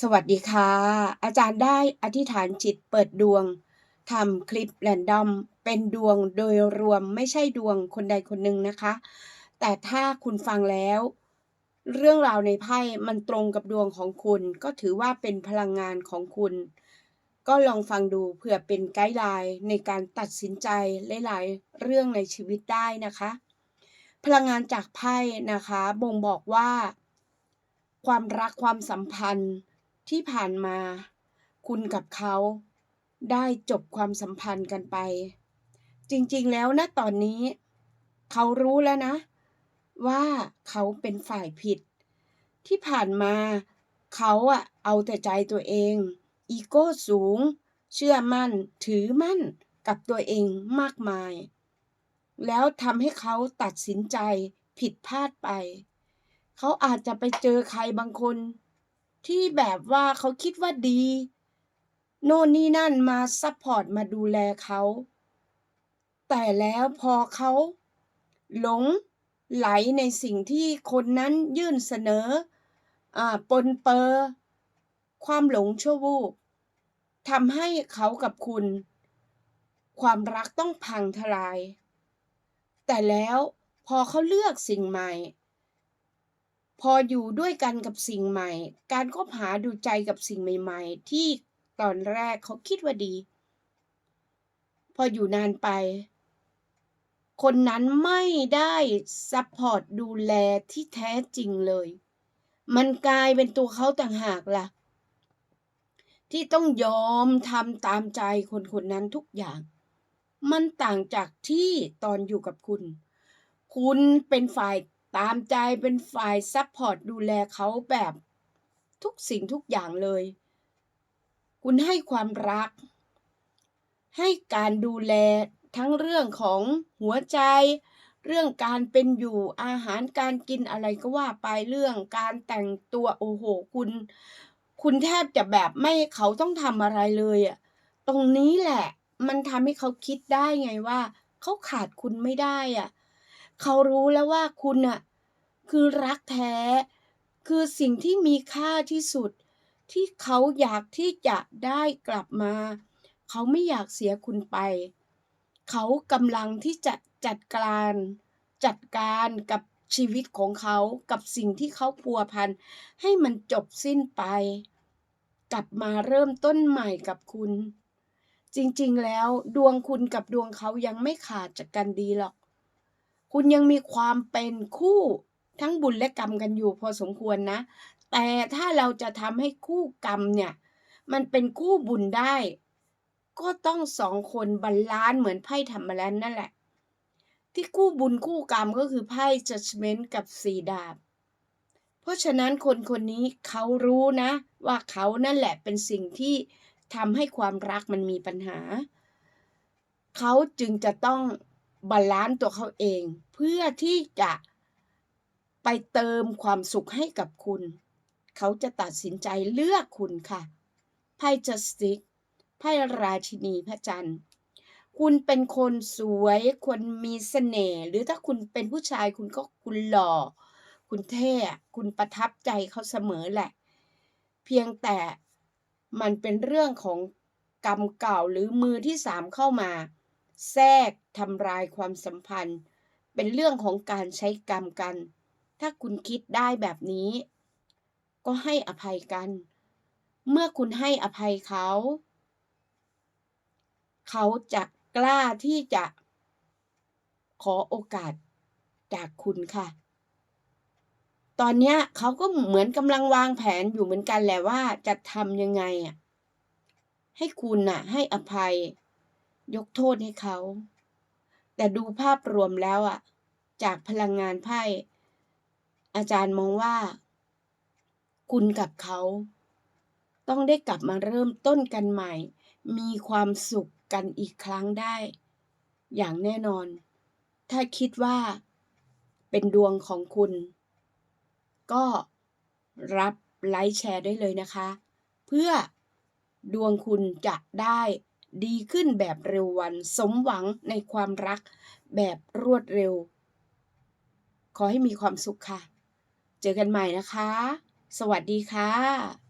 สวัสดีค่ะ อาจารย์ได้อธิษฐานจิตเปิดดวงทำคลิปแรนดอมเป็นดวงโดยรวมไม่ใช่ดวงคนใดคนหนึ่งนะคะ แต่ถ้าคุณฟังแล้ว เรื่องราวในไพ่มันตรงกับดวงของคุณ ก็ถือว่าเป็นพลังงานของคุณ ก็ลองฟังดูเผื่อเป็นไกด์ไลน์ในการตัดสินใจหลายๆเรื่องในชีวิตได้นะคะ พลังงานจากไพ่นะคะ บ่งบอกว่า ความรักความสัมพันธ์ ที่ผ่านมา คุณกับเขาได้จบความสัมพันธ์กันไป จริงๆแล้วนะตอนนี้ เขารู้แล้วนะ ว่าเขาเป็นฝ่ายผิด ที่ผ่านมา เขาอะเอาแต่ใจตัวเอง อีโก้สูง เชื่อมั่น ถือมั่นกับตัวเองมากมาย แล้วทำให้เขาตัดสินใจผิดพลาดไป เขาอาจจะไปเจอใครบางคน ที่แบบว่าเขาคิดว่าดี โน่นนี่นั่นมาซัพพอร์ตมาดูแลเขาแต่แล้วพอเขาหลงไหลในสิ่งที่คนนั้นยื่นเสนออ่าปนเปอร์ความหลงชั่ววูบทำให้เขากับคุณ ความรักต้องพังทลาย แต่แล้วพอเขาเลือกสิ่งใหม่ พออยู่ด้วยกันกับสิ่งใหม่ การคบหาดูใจกับสิ่งใหม่ ๆ ที่ตอนแรกเขาคิดว่าดี พออยู่นานไป คนนั้นไม่ได้ซัพพอร์ตดูแลที่แท้จริงเลย มันกลายเป็นตัวเขาต่างหากล่ะ ที่ต้องยอมทำตามใจคนคนนั้นทุกอย่าง มันต่างจากที่ตอนอยู่กับคุณ คุณเป็นฝ่าย ตามใจเป็นฝ่ายซัพพอร์ตดูแลเขาแบบทุกสิ่งทุกอย่างเลย คุณให้ความรัก ให้การดูแลทั้งเรื่องของหัวใจ เรื่องการเป็นอยู่อาหารการกินอะไรก็ว่าไปเรื่องการแต่งตัวโอ้โหคุณ คุณแทบจะแบบไม่เขาต้องทำอะไรเลยอะตรงนี้แหละ มันทำให้เขาคิดได้ไงว่า เขาขาดคุณไม่ได้อะเขารู้แล้วว่าคุณอะ คือรักแท้ คือสิ่งที่มีค่าที่สุด ที่เขาอยากที่จะได้กลับมา เขาไม่อยากเสียคุณไป เขากำลังที่จะจัดการจัดการกับชีวิตของเขากับสิ่งที่เขาพัวพัน ให้มันจบสิ้นไป กลับมาเริ่มต้นใหม่กับคุณ จริงๆแล้วดวงคุณกับดวงเขายังไม่ขาดจากกันดีหรอก คุณยังมีความเป็นคู่ ทั้งบุญและกรรมกันอยู่พอสมควรนะ แต่ถ้าเราจะทำให้คู่กรรมเนี่ย มันเป็นคู่บุญได้ ก็ต้องสองคนบาลานซ์เหมือนไพ่ธรรมแล้วนั่นแหละ ที่คู่บุญคู่กรรมก็คือไพ่ judgment กับสีดาบ เพราะฉะนั้นคนคนนี้เขารู้นะ ว่าเขานั่นแหละเป็นสิ่งที่ทำให้ความรักมันมีปัญหา เขาจึงจะต้องบาลานซ์ตัวเขาเอง เพื่อที่จะ ไปเติมความสุขให้กับคุณ เขาจะตัดสินใจเลือกคุณค่ะไพ่จัสติกไพ่ราชินีพระจันทร์ คุณเป็นคนสวยคนมีเสน่ห์หรือถ้าคุณเป็นผู้ชายคุณก็คุณหล่อ คุณเท่คุณประทับใจเขาเสมอแหละ เพียงแต่มันเป็นเรื่องของกรรมเก่าหรือมือที่สามเข้ามา แทรกทำลายความสัมพันธ์ เป็นเรื่องของการใช้กรรมกัน ถ้าคุณคิดได้แบบนี้ ก็ให้อภัยกัน เมื่อคุณให้อภัยเขา เขาจะกล้าที่จะขอโอกาสจากคุณค่ะ ตอนนี้เขาก็เหมือนกำลังวางแผนอยู่เหมือนกันแหละว่าจะทำยังไงอะ ให้คุณน่ะ ให้อภัย ยกโทษให้เขา แต่ดูภาพรวมแล้วอะ จากพลังงานไพ่ อาจารย์มองว่า คุณกับเขา ต้องได้กลับมาเริ่มต้นกันใหม่ มีความสุขกันอีกครั้งได้ อย่างแน่นอน ถ้าคิดว่า เป็นดวงของคุณ ก็รับไลค์แชร์ได้เลยนะคะ เพื่อดวงคุณจะได้ดีขึ้นแบบเร็ววัน สมหวังในความรักแบบรวดเร็ว ขอให้มีความสุขค่ะ เจอกันใหม่นะคะ สวัสดีค่ะ